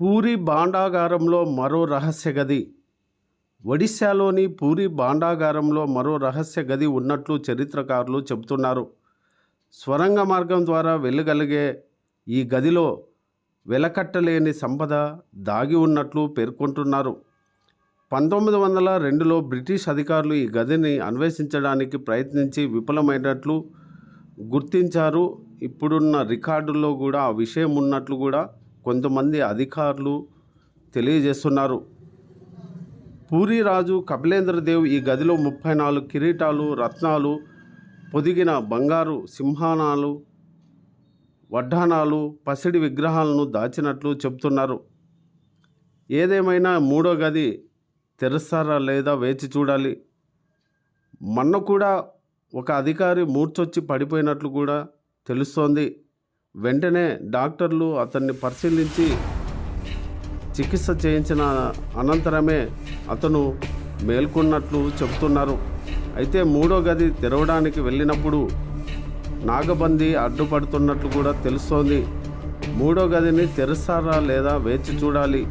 పూరి భాండాగారంలో మరో రహస్య గది. ఒడిశాలోని పూరి భాండాగారంలో మరో రహస్య గది ఉన్నట్లు చరిత్రకారులు చెబుతున్నారు. స్వరంగ మార్గం ద్వారా వెళ్ళగలిగే ఈ గదిలో వెలకట్టలేని సంపద దాగి ఉన్నట్లు పేర్కొంటున్నారు. పంతొమ్మిది వందల రెండులో బ్రిటిష్ అధికారులు ఈ గదిని అన్వేషించడానికి ప్రయత్నించి విఫలమైనట్లు గుర్తించారు. ఇప్పుడున్న రికార్డుల్లో కూడా ఆ విషయం ఉన్నట్లు కూడా కొంతమంది అధికారులు తెలియజేస్తున్నారు. పూరి రాజు కపిలేంద్రదేవ్ ఈ గదిలో ముప్పై నాలుగు కిరీటాలు రత్నాలు పొదిగిన బంగారు సింహానాలు వడ్డానాలు పసిడి విగ్రహాలను దాచినట్లు చెబుతున్నారు. ఏదేమైనా మూడో గది తెరుస్తారా లేదా వేచి చూడాలి. మొన్న కూడా ఒక అధికారి మూర్చొచ్చి పడిపోయినట్లు కూడా తెలుస్తోంది. వెంటనే డాక్టర్లు అతన్ని పరిశీలించి చికిత్స చేయించిన అనంతరమే అతను మేల్కొన్నట్లు చెబుతున్నారు. అయితే మూడో గది తెరవడానికి వెళ్ళినప్పుడు నాగబందీ అడ్డుపడుతున్నట్లు కూడా తెలుస్తోంది. మూడో గదిని తెరుస్తారా లేదా వేచి చూడాలి.